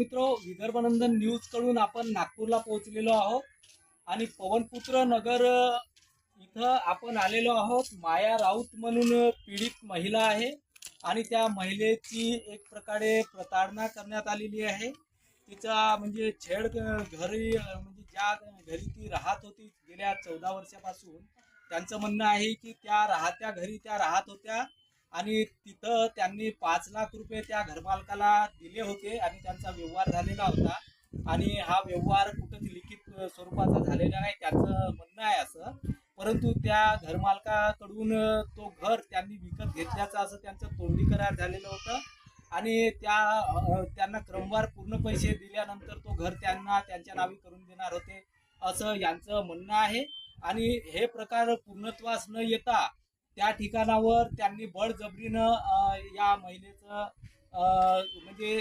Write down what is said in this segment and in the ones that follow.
मित्र विदर्भनंदन न्यूजकडून आपण नागपूरला पोहोचलेलो आहोत. आणि पवनपुत्र नगर इथं आपण आलेलो आहोत. माया राऊत म्हणून पीडित महिला आहे. आणि त्या महिलेची एक प्रकारे प्रताडणा करण्यात आलेली आहे. तिचा म्हणजे छेड घरी म्हणजे ज्या घरी ती राहत होती गेल्या चौदा वर्षापासून त्यांचं म्हणणं आहे की त्या राहत्या घरी त्या राहत होत्या. आणि तिथं त्यांनी पाच लाख रुपये त्या घरमालकाला दिले होते आणि त्यांचा व्यवहार झालेला होता. आणि हा व्यवहार कुठंच लिखित स्वरूपाचा झालेला नाही त्याचं म्हणणं आहे असं. परंतु त्या घरमालकाकडून तो घर त्यांनी विकत घेतल्याचं असं त्यांचं तोंडी करार झालेलं होतं. आणि त्या त्यांना क्रमवार पूर्ण पैसे दिल्यानंतर तो घर त्यांना त्यांच्या नावे करून देणार होते असं यांचं म्हणणं आहे. आणि हे प्रकार पूर्णत्वास न येता त्या ठिकाणावर त्यांनी बळजबरीनं या महिलेचं म्हणजे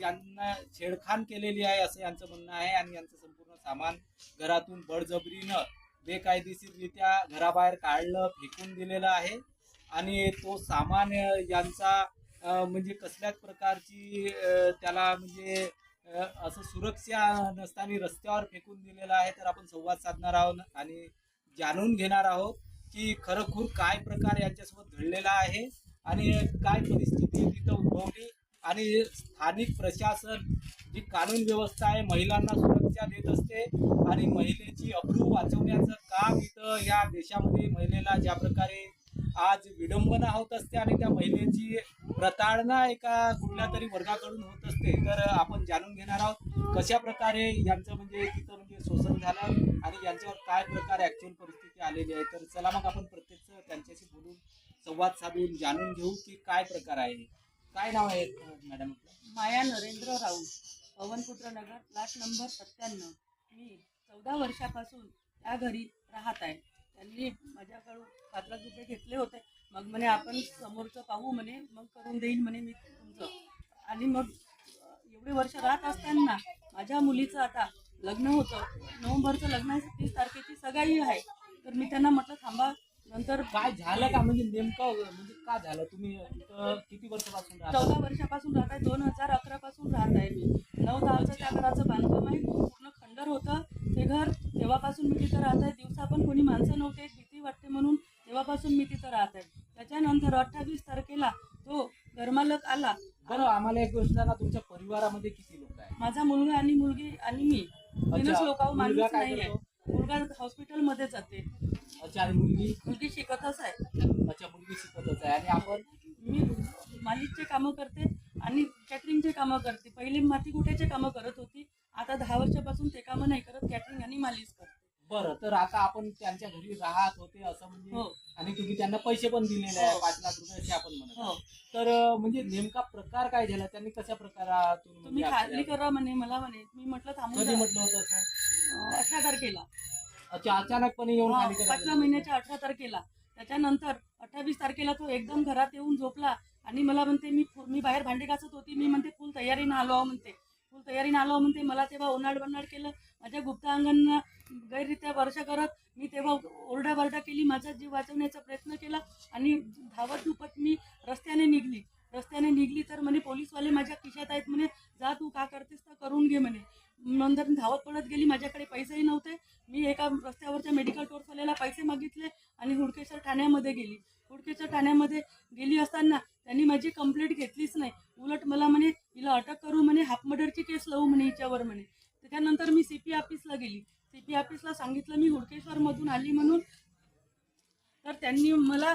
यांना छेडखान केलेली आहे असं यांचं म्हणणं आहे आणि यांचं संपूर्ण सामान घरातून बळजबरीनं बेकायदेशीररित्या घराबाहेर काढलं फेकून दिलेलं आहे. आणि तो सामान यांचा म्हणजे कसल्याच प्रकारची त्याला म्हणजे असं सुरक्षा नसताना रस्त्यावर फेकून दिलेलं आहे तर आपण संवाद साधणार आहोत आणि जाणून घेणार आहोत. की खरोखर काय प्रकार यांच्यासोबत घडलेला आहे आणि काय परिस्थिती तिथं उद्भवली आणि स्थानिक प्रशासन जी कानून व्यवस्था आहे महिलांना सुरक्षा देत असते आणि महिलेची अब्रू वाचवण्याचं काम इथं या देशामध्ये महिलेला ज्या प्रकारे आज विडंबना होत असते आणि त्या महिलेची प्रताडना एका कुठल्या तरी वर्गाकडून होत असते तर आपण जाणून घेणार आहोत कशा प्रकारे यांचं म्हणजे तिथं म्हणजे शोषण झालं आणि यांच्यावर काय प्रकारे ऍक्च्युअल परिस्थिती आलेली आहे. तर चला मग आपण प्रत्यक्ष त्यांच्याशी बोलून संवाद साधून जाणून घेऊ की काय प्रकार आहे. काय नाव आहे madam Maya Narendra Raut Pawanputra Nagar flat number सत्त्याण्णव. मी चौदा वर्षापासून त्या घरी राहत आहे. त्यांनी माझ्याकडून पाच लाख रुपये घेतले होते. मग म्हणे आपण समोरचं पाहू म्हणे मग करून देईन म्हणे मी तुमचं. आणि मग एवढे वर्ष राहत असताना माझ्या मुलीचं आता लग्न होतं. नोव्हेंबरचं लग्न आहे तीस तारखेची सगाई आहे. तर मी त्यांना म्हटलं थांबा नंतर काय झालं का? म्हणजे नेमकं म्हणजे का झालं? तुम्ही इथं किती वर्षापासून राहता? चौदा वर्षापासून राहत आहे दोन हजार अकरा पासून राहत आहे मी. नऊ दहाचं त्या घराचं बांधकाम आहे पूर्ण खंडर होतं. ते घर तेव्हापासून मी तिथं राहत आहे. दिवसा पण कोणी माणसं नव्हते भीती वाटते म्हणून तेव्हापासून मी तिथं राहत आहे. त्याच्यानंतर अठ्ठावीस तारखेला तो घरमालक आला. बरं आम्हाला एक गोष्ट सांगा तुमच्या परिवारामध्ये किती लोक आहे माझा मुलगा आणि मुलगी आणि मी. तीनच लोकांवर माणूस काय नाही आहे. करतो? मुलगा हॉस्पिटलमध्ये जाते. अच्छा आणि मुलगी? मुलगी शिकतच आहे. अच्छा मुलगी शिकतच आहे. आणि आपण? मी मालिकचे कामं करते आणि कॅटरिंगचे कामं करते. पहिले माती कुठेचे कामं करत होती. आता दहा वर्षापासून ते कामं नाही करत. कॅटरिंग आणि मालिश करते. बरं तर आता आपण त्यांच्या घरी राहत होते असं म्हणजे हो. आणि तुम्ही त्यांना पैसे पण दिलेले आहे हो. पाच लाख रुपये असे आपण म्हणत हो. तर अं, म्हणजे नेमका प्रकार काय झाला? त्यांनी कशा प्रकारातून तुम्ही म्हणजे आपल्याला- करा म्हणे मला म्हणे मी म्हटलं थांबून कधी जा. म्हटलं होतं असं? अं, अठरा तारखेला. अच्छा अचानकपणे येऊन खाली करायला पाचव्या महिन्याच्या अठरा तारखेला. त्याच्यानंतर अठ्ठावीस तारखेला तो एकदम घरात येऊन झोपला आणि मला म्हणते मी फु- मी बाहेर भांडे घासत होती. मी म्हणते फुल तयारीनं आलो आहो म्हणते. फुल तयारीनं आलो आहो म्हणते. मला तेव्हा उन्हाळ बन्नाड केलं. माझ्या गुप्तांगांना गैररित्या वर्ष करत. मी तेव्हा ओरडाबरडा केली माझा जीव वाचवण्याचा प्रयत्न केला आणि धावत धुपत मी रस्त्याने निघली. रस्त्याने निघली तर म्हणे पोलीसवाले माझ्या खिशात आहेत म्हणे जा तू का करतेस तर करून घे म्हणे. नंतर धावत पडत गेली माझ्याकडे पैसेही नव्हते. मी एका रस्त्यावरच्या मेडिकल स्टोअरवाल्याला पैसे मागितले आणि हुडकेश्वर ठाण्यामध्ये गेली. हुडकेश्वर ठाण्यामध्ये गेली असताना त्यांनी माझी कंप्लेंट घेतलीच नाही. उलट मला म्हणे हिला अटक करू म्हणे हाफ मर्डरची केस लावू म्हणे हिच्यावर म्हणे. त्याच्यानंतर मी सी पी ऑफिसला गेली. सांगितलं मी हुडकेश्वरमधून आली म्हणून. तर त्यांनी मला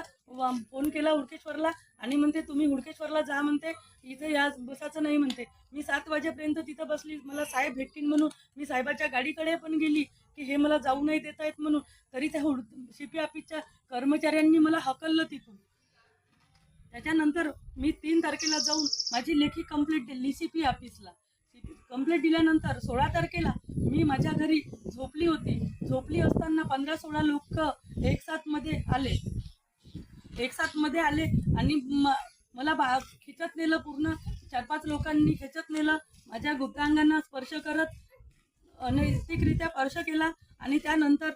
फोन केला हुडकेश्वरला आणि म्हणते तुम्ही हुडकेश्वरला जा म्हणते. इथे या बसाचं नाही म्हणते. मी सात वाजेपर्यंत तिथं बसली. मला साहेब भेटतील म्हणून. मी साहेबाच्या गाडीकडे पण गेली की हे मला जाऊ नाही देत आहेत म्हणून. तरी त्या हुड सी पी ऑफिसच्या कर्मचाऱ्यांनी मला हकललं तिथून. त्याच्यानंतर मी तीन तारखेला जाऊन माझी लेखी कंप्लीट दिली सी पी ऑफिसला. कंप्लेंट दिल्यानंतर सोळा तारखेला मी माझ्या घरी झोपली होती. झोपली असताना पंधरा सोळा लोक एक साथमध्ये आले. एक साथमध्ये आले आणि मला बा खिचत नेलं पूर्ण. चार पाच लोकांनी खेचत नेलं. माझ्या गुप्तांगांना स्पर्श करत अनैतिकरित्या स्पर्श केला आणि त्यानंतर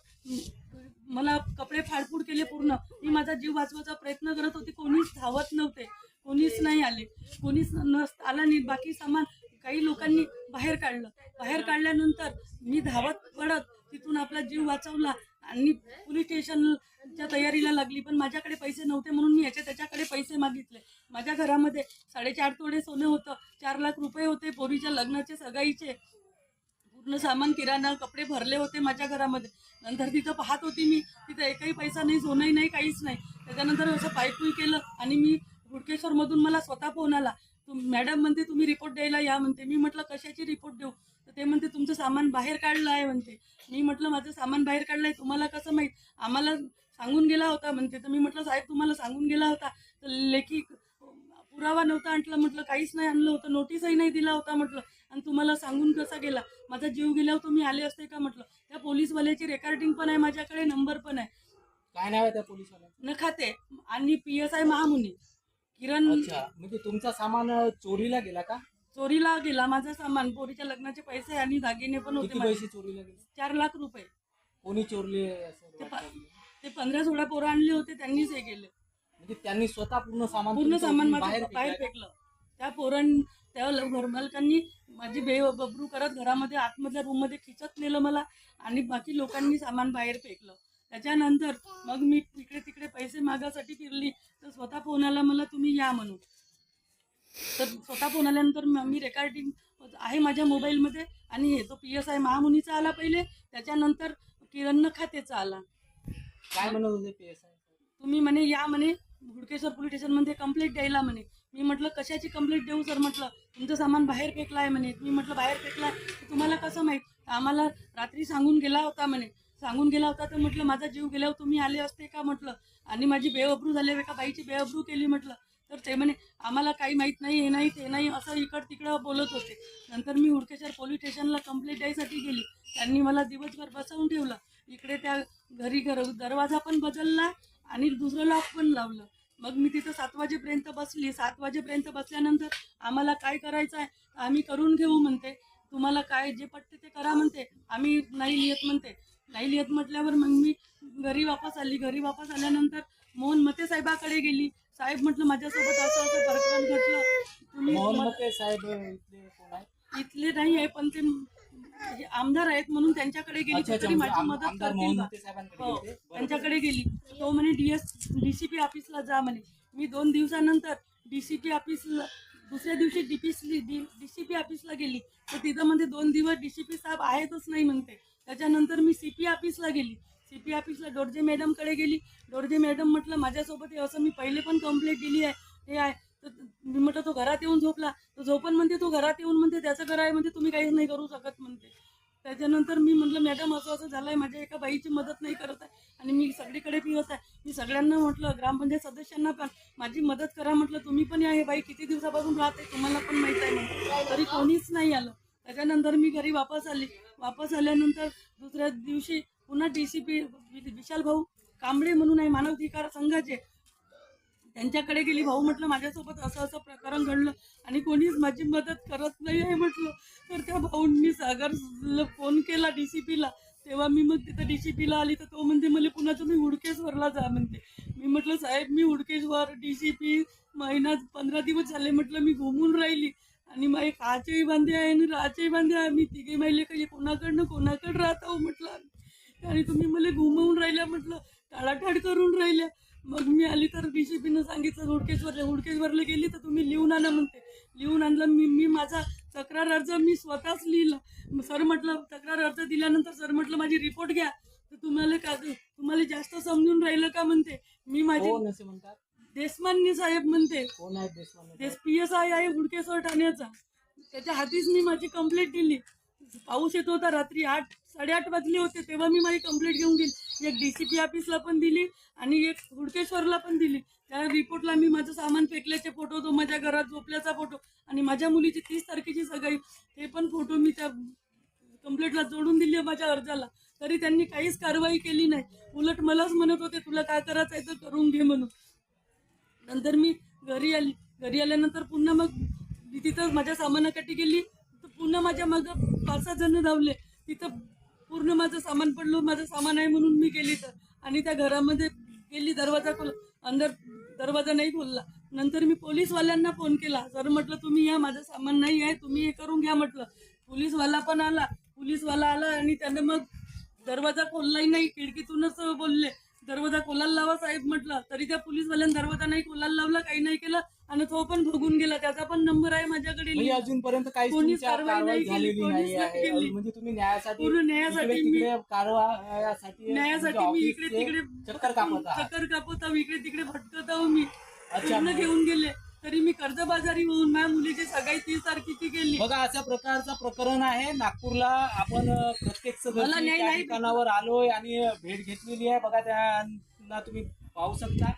मला कपडे फाडफूड केले पूर्ण. मी माझा जीव वाचवायचा प्रयत्न करत होते. कोणीच धावत नव्हते. कोणीच नाही आले. कोणीच नस आला नाही. बाकी सामान काही लोकांनी बाहेर काढलं. बाहेर काढल्यानंतर मी धावत पडत तिथून आपला जीव वाचवला आणि पोलीस स्टेशनच्या तयारीला लागली. पण माझ्याकडे पैसे नव्हते म्हणून मी याच्या त्याच्याकडे पैसे मागितले. माझ्या घरामध्ये साडेचार तोडे सोनं होतं. चार लाख रुपये होते पोरीच्या लग्नाचे सगाईचे. पूर्ण सामान किराणा कपडे भरले होते माझ्या घरामध्ये. नंतर तिथं पाहत होती मी तिथं एकही पैसा नाही सोनंही नाही काहीच नाही. त्याच्यानंतर असं पायपूय केलं आणि मी गुडकेश्वरमधून मला स्वतः फोन आला. मॅडम म्हणते तुम्ही रिपोर्ट द्यायला या म्हणते. मी म्हटलं कशाची रिपोर्ट देऊ? तर ते म्हणते तुमचं सामान बाहेर काढलं आहे म्हणते. मी म्हटलं माझं सामान बाहेर काढलं आहे तुम्हाला कसं माहीत? आम्हाला सांगून गेला होता म्हणते. तर मी म्हटलं साहेब तुम्हाला सांगून गेला होता. तर लेखी पुरावा नव्हता आणलं म्हटलं काहीच नाही आणलं होतं नोटीसही नाही दिला होता म्हटलं. आणि तुम्हाला सांगून कसा गेला? माझा जीव गेल्यावर तुम्ही आले असते का? म्हटलं. त्या पोलीसवाल्याची रेकॉर्डिंग पण आहे माझ्याकडे नंबर पण आहे. काय नाव आहे त्या पोलिसवाल्याचं? नखाते आणि P S I Mahamuni. Kiran अच्छा म्हणजे तुमचा सामान अं, चोरीला गेला का? चोरीला गेला. माझं सामान पोरीच्या लग्नाचे पैसे आणि दागिने पण होते किती माझे. पैसे चोरीला गेले? चार लाख रुपये. कोणी चोरले असं ते वाटतं? पा- ते पंधरा सोळा पोरं आणले होते त्यांनीच हे गेले म्हणजे त्यांनी स्वतः पूर्ण सामान पूर्ण तुमचं सामान बाहेर माझं बाहेर फेकलं फेकलं. त्या पोरण त्या ल- घरमालकांनी माझी बे बबरू करत घरामध्ये आतमधल्या रूममध्ये खिचत नेलं मला आणि बाकी लोकांनी सामान बाहेर फेकलं. त्याच्यानंतर मग मी इकडे तिकडे पैसे मागासाठी फिरली. स्वतः फोन आला मला तुम्ही या म्हणून. तर स्वतः फोन आल्यानंतर म- रेकॉर्डिंग आहे माझ्या मोबाईलमध्ये आणि हे तो पी एस आय महामुनीचा आला पहिले त्याच्यानंतर किरण खातेचा आला. काय म्हणत होते पीएसआय तुम्ही म्हणे या म्हणे हुडकेश्वर पोलीस स्टेशनमध्ये कंप्लेंट द्यायला म्हणे. मी म्हटलं कशाची कंप्लेंट देऊ सर म्हटलं. तुमचं सामान बाहेर फेकलं आहे म्हणे. मी म्हटलं बाहेर फेकलं तुम्हाला कसं माहीत? आम्हाला रात्री सांगून गेला होता म्हणे. सांगून गेला होता तर म्हटलं माझा जीव गेल्यावर तुम्ही आले असते का? म्हटलं आणि माझी बेअब्रू झाली का? बाईची बेअब्रू केली म्हटलं. तर ते म्हणे आम्हाला काही माहीत नाही हे नाही ते नाही असं इकड तिकडं बोलत होते. नंतर मी हुडकेश्वर पोलीस स्टेशनला कंप्लेंट द्यायसाठी गेली. त्यांनी मला दिवसभर बसवून ठेवलं. इकडे त्या घरी घर दरवाजा पण बदलला आणि दुसरं लॉक पण लावलं. मग मी तिथं सात वाजेपर्यंत बसली. सात वाजेपर्यंत बसल्यानंतर आम्हाला काय करायचं आहे आम्ही करून घेऊ म्हणते. तुम्हाला काय जे पटते ते करा म्हणते. आम्ही नाही येत म्हणते. नाही लिहित म्हटल्यावर मग मी घरी वापस आली. घरी वापस आल्यानंतर मोहन मते साहेबाकडे गेली. साहेब म्हटलं माझ्यासोबत असं असं प्रकरण घडलं. तुम्ही मते साहेब इथले कोण आहे इथले नाही आहे पण ते हे आमदार आहेत म्हणून त्यांच्याकडे गेली. अच्छा अच्छा तरी म्हणजे माझी आम- मदत आमदार करतील. मते साहेबांकडे हो गेले. त्यांच्याकडे गेली. तो म्हणे डीएस डीसीपी ऑफिसला जा म्हणे. मी दोन दिवसानंतर डीसीपी ऑफिसला दुसऱ्या दिवशी डीपीसी डीसीपी ऑफिसला गेली. तर तिथं म्हणजे दोन दिवस डीसीपी साहेब आहेतच नाही म्हणते. त्याच्यानंतर मी सीपी ऑफिसला गेली. सी पी ऑफिसला डोरजे मॅडमकडे गेली. डोरजे मॅडम म्हटलं माझ्यासोबत हे असं मी पहिले पण कंप्लेंट दिली आहे. हे आहे. तर मी म्हटलं तो घरात येऊन झोपला. तो झोपण म्हणते तो घरात येऊन म्हणते त्याचं घर आहे म्हणते तुम्ही काहीच नाही करू शकत म्हणते. त्याच्यानंतर मी म्हटलं मॅडम असं असं झालंय. माझ्या एका बाईची मदत नाही करत आहे आणि मी सगळीकडे फिरत आहे. मी सगळ्यांना म्हटलं ग्रामपंचायत सदस्यांना पण माझी मदत करा म्हटलं तुम्ही पण या. हे बाई किती दिवसापासून राहते तुम्हाला पण माहीत आहे तरी कोणीच नाही आलं. त्याच्यानंतर मी घरी वापस आली. वापस आल्यानंतर दुसऱ्या दिवशी पुन्हा डी सी पी विशाल भाऊ कांबळे म्हणून आहे मानवाधिकार संघाचे. त्यांच्याकडे गेली. भाऊ म्हटलं माझ्यासोबत असं असं प्रकरण घडलं आणि कोणीच माझी मदत करत नाही आहे म्हटलं. तर त्या भाऊंनी सागरला फोन केला डी सी पीला तेव्हा मी मग तिथं डी सी पीला आली. तर तो म्हणते मला पुन्हा तुम्ही हुडकेश्वरला जा म्हणते. मी म्हटलं साहेब मी हुडकेश्वर डी सी पी महिना पंधरा दिवस झाले म्हटलं मी घुमून राहिली. आणि माझे काचेही बांधे आहे आणि राचही बांधे आहे. मी तिघे माहिले काही कोणाकडनं कोणाकडं राहत आहो म्हटलं. आणि तुम्ही मला घुमवून राहिल्या म्हटलं. टाळाटाळ करून राहिल्या. मग मी आली तर बी सी पीनं सांगितलं हुडकेश्वरला हुडकेश्वरला गेली तर तुम्ही लिहून आणा म्हणते. लिहून आणलं मी मी माझा तक्रार अर्ज मी स्वतःच लिहिला. सर म्हटलं तक्रार अर्ज दिल्यानंतर सर म्हटलं माझी रिपोर्ट घ्या. तर तुम्हाला का तुम्हाला जास्त समजून राहिलं का म्हणते. मी माझी हो, असे म्हणतात. देशमान्य साहेब म्हणते कोण आहेत पी एस आय आहे हुडकेश्वर ठाण्याचा त्याच्या हातीच मी माझी कंप्लेंट दिली. पाऊस येत होता रात्री आठ साडेआठ वाजले होते तेव्हा मी माझी कंप्लेंट घेऊन गेली. एक डी सी पी ऑफिसला पण दिली आणि एक हुडकेश्वरला पण दिली. त्या रिपोर्टला मी माझं सामान फेकल्याचे फोटो तो माझ्या घरात झोपल्याचा फोटो आणि माझ्या मुलीची तीस तारखेची सगाई हे पण फोटो मी त्या कंप्लेंटला जोडून दिली माझ्या अर्जाला. तरी त्यांनी काहीच कारवाई केली नाही. उलट मलाच म्हणत होते तुला काय करायचं आहे तर करून घे म्हणून. नंतर मी घरी आली. घरी आल्यानंतर पुन्हा मग मी तिथं माझ्या सामानाकाठी गेली. तर पुन्हा माझ्या मागं पाच सहा जण धावले. तिथं पूर्ण माझं सामान पडलं. माझं सामान आहे म्हणून मी गेली तर आणि त्या घरामध्ये गेली दरवाजा खोल अंदर दरवाजा नाही खोलला. नंतर मी पोलीसवाल्यांना फोन केला. सर म्हटलं तुम्ही या माझं सामान नाही आहे. तुम्ही हे करून घ्या म्हटलं. पोलीसवाला पण आला. पोलीसवाला आला आणि त्याने मग दरवाजा खोललाही नाही. खिडकीतूनच बोलले. दरवाजा खोलायला लावा साहेब म्हटलं. तरी त्या पोलीसवाल्याने दरवाजा नाही खोलायला लावला काही नाही केलं आणि तो पण भोगून गेला. त्याचा पण नंबर आहे माझ्याकडे म्हणजे. अजूनपर्यंत काही कोणीच तुमच्या कारवाई नाही केली, कोणीच नाही. म्हणजे तुम्ही न्यायासाठी पूर्ण न्यायासाठी इकडे मी- तिकडे कारवायासाठी न्यायासाठी तुमच्या मी इकडे तिकडे चक्कर कापत चक्कर कापत इकडे तिकडे भटकत आहो मी पूर्ण घेऊन गेले. तरी मी कर्जबाजारी होऊन माझ्या मुलीची सगाई तीस तारखेची केली. बघा अशा प्रकारचं प्रकरण आहे. नागपूरला आपण अ, प्रत्यक्ष मला न्याय त्या नाही ठिकाणावर आलोय आणि भेट घेतलेली आहे. बघा त्यांना तुम्ही पाहू शकता.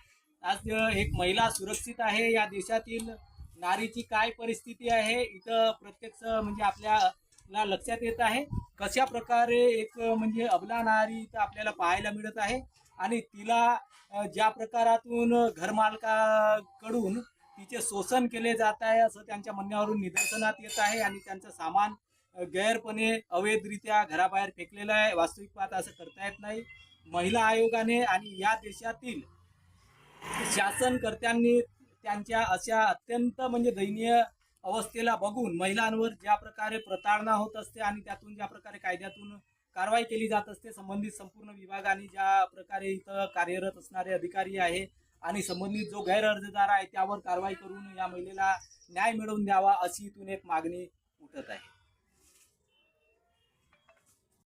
आज एक महिला सुरक्षित आहे. या देशातील नारीची काय परिस्थिती आहे इथं प्रत्यक्ष म्हणजे आपल्याला लक्षात येत आहे. कशा प्रकारे एक म्हणजे अबला नारी इथं आपल्याला पाहायला मिळत आहे आणि तिला ज्या प्रकारातून घरमालकाकडून तिचे शोषण केले जात आहे असं त्यांच्या म्हणण्यावरून निदर्शनात येत आहे आणि त्यांचं सामान गैरपणे अवैधरित्या घराबाहेर फेकलेलं आहे. वास्तविक पाहता असं करता येत नाही. महिला आयोगाने आणि या देशातील शासनकर्त्यांनी त्यांच्या अशा अत्यंत म्हणजे दयनीय अवस्थेला बघून महिलांवर ज्या प्रकारे प्रताडणा होत असते आणि त्यातून ज्या प्रकारे कायद्यातून कारवाई केली जात असते संबंधित संपूर्ण विभागाने ज्या प्रकारे इथं कार्यरत असणारे अधिकारी आहे आणि संबंधित जो गैर अर्जदार आहे त्यावर कारवाई करून या महिलेला न्याय मिळवून द्यावा अशी इथून एक मागणी उठत आहे.